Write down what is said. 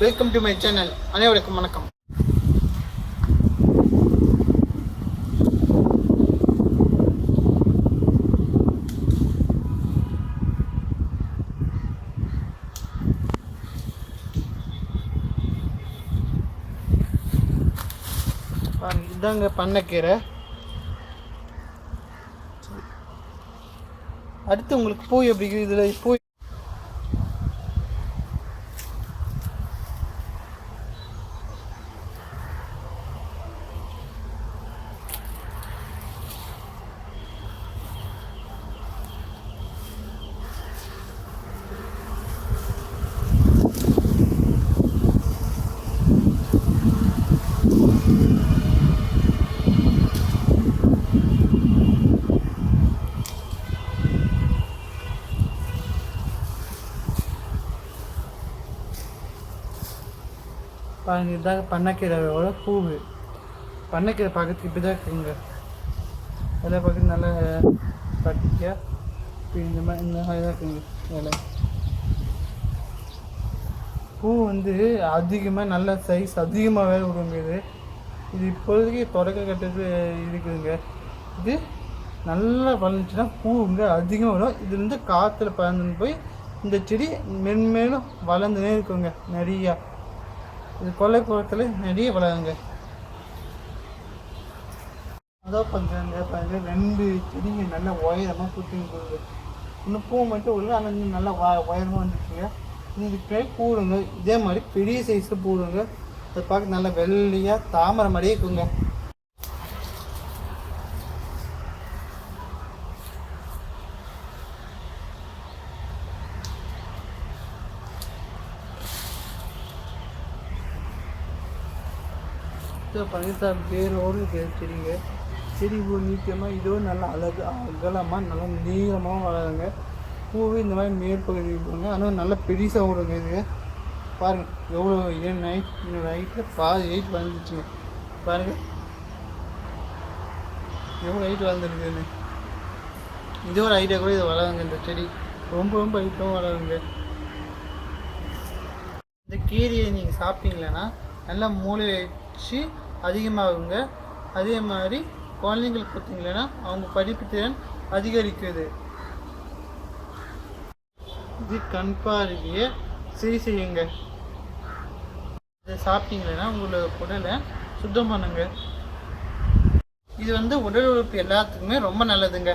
Welcome to my channel அனைவருக்கும் வணக்கம். இதாங்க பண்ணக்கீரை. அடுத்து உங்களுக்கு பூ எப்படி இதில் பூ பாருங்க இதாங்க பண்ணக்கீரையோட பூவு பண்ணைக்கீரை பார்க்கறதுக்கு இப்படி தான் இருக்குங்க. இலை பார்க்க நல்லா பட்டியா இந்த மாதிரி இந்த மாதிரி தான் இருக்குங்க இலை. பூ வந்து அதிகமாக நல்ல சைஸ் அதிகமாக வேலை விடுங்க இது. இது இப்போதைக்கு தொடக்க கட்டது இருக்குதுங்க. இது நல்லா வளர்ந்துச்சுன்னா பூங்க அதிகமாக வரும். இதுலேருந்து காற்றுல பறந்துன்னு போய் இந்த செடி மென்மேலும் வளர்ந்துனே இருக்குங்க நிறையா. இது கொல்லைப்புறத்தில் நிறைய வளருங்க அதான் பண்ணுறாங்க பாருங்க. ரெண்டு செடிங்க நல்லா உயரமாக சுற்றிங்க போகுது இன்னும் பூ மட்டும் உள்ள ஆனால் இன்னும் நல்லா வ உயரமாக வந்துச்சுங்க இதுக்கு பூடுங்க. இதே மாதிரி பெரிய சைஸில் போடுங்க. அது பார்க்க நல்லா வெள்ளையாக தாமரை மாதிரியே இருக்குங்க. பழனிசாமி பேரோடு செடிங்க செடி பூ நீட்டமாக இதுவும் நல்லா அழகு அகலமாக நல்லா நீளமாக வளருங்க. பூவே இந்த மாதிரி மேற்பகுதி போங்க ஆனால் நல்லா பெருசாக விடுங்க இது. பாருங்கள் எவ்வளோ ஏன் நைட் நைட்டில் ஹைட்டில் பாதி ஹைட் வளர்ந்துச்சுங்க பாருங்கள் எவ்வளோ ஹைட் வளர்ந்துருக்குன்னு இது. ஒரு ஐடியா கூட இது வளருங்க இந்த செடி. ரொம்ப ரொம்ப ஹைட்டும் வளருங்க. இந்த கீரையை நீங்கள் சாப்பிட்டீங்களன்னா நல்லா மூளை வளர்ச்சி அதிகமாகுங்க. அதே மாதிரி குழந்தைங்களுக்கு பார்த்தீங்கன்னா அவங்க படிப்பு திறன் அதிகரிக்குது. இது கண் பார்வையை சரி செய்யுங்க. இதை சாப்பிட்டீங்களன்னா உங்களோட உடலை சுத்தம் பண்ணுங்க. இது வந்து உடல் உழைப்பு எல்லாத்துக்குமே ரொம்ப நல்லதுங்க.